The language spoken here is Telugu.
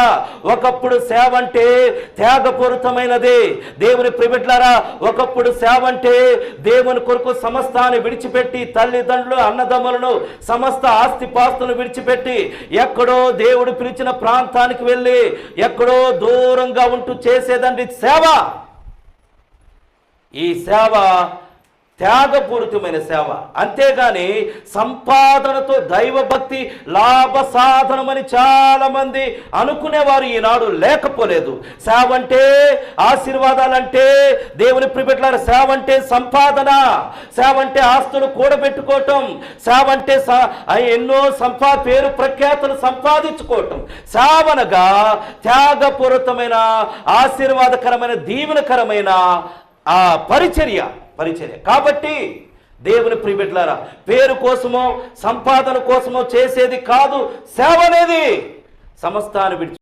ప్రిబిడ్లారా ఒకప్పుడు సేవ అంటే త్యాగపూరితమైనది. దేవుని ప్రిబిడ్లారా ఒకప్పుడు సేవ అంటే దేవుని కొరకు సమస్తాన్ని విడిచిపెట్టి తల్లిదండ్రులు అన్నదమ్ములను సమస్త ఆస్తిపాస్తులను విడిచిపెట్టి ఎక్కడో దేవుడు పిలిచిన ప్రాంతానికి వెళ్ళి ఎక్కడో దూరంగా ఉంటూ చేసేదండి సేవ. ఈ సేవ త్యాగపూరితమైన సేవ. అంతేగాని సంపాదనతో దైవభక్తి లాభ సాధనమని చాలామంది అనుకునేవారు ఈనాడు లేకపోలేదు. సేవ అంటే ఆశీర్వాదాలంటే దేవుని ప్రిపెట్ల సేవ అంటే సంపాదన సేవ అంటే ఆస్తులు కూడబెట్టుకోవటం సేవ అంటే ఎన్నో సంపా పేరు ప్రఖ్యాతులు సంపాదించుకోవటం. సేవనగా త్యాగపూరితమైన ఆశీర్వాదకరమైన దీవెనకరమైన ఆ పరిచర్య. పరిచర్య. కాబట్టి దేవుని ప్రిబిడ్లారా పేరు కోసమో సంపాదన కోసమో చేసేది కాదు సేవ అనేది సమస్తాన్ని విడిచి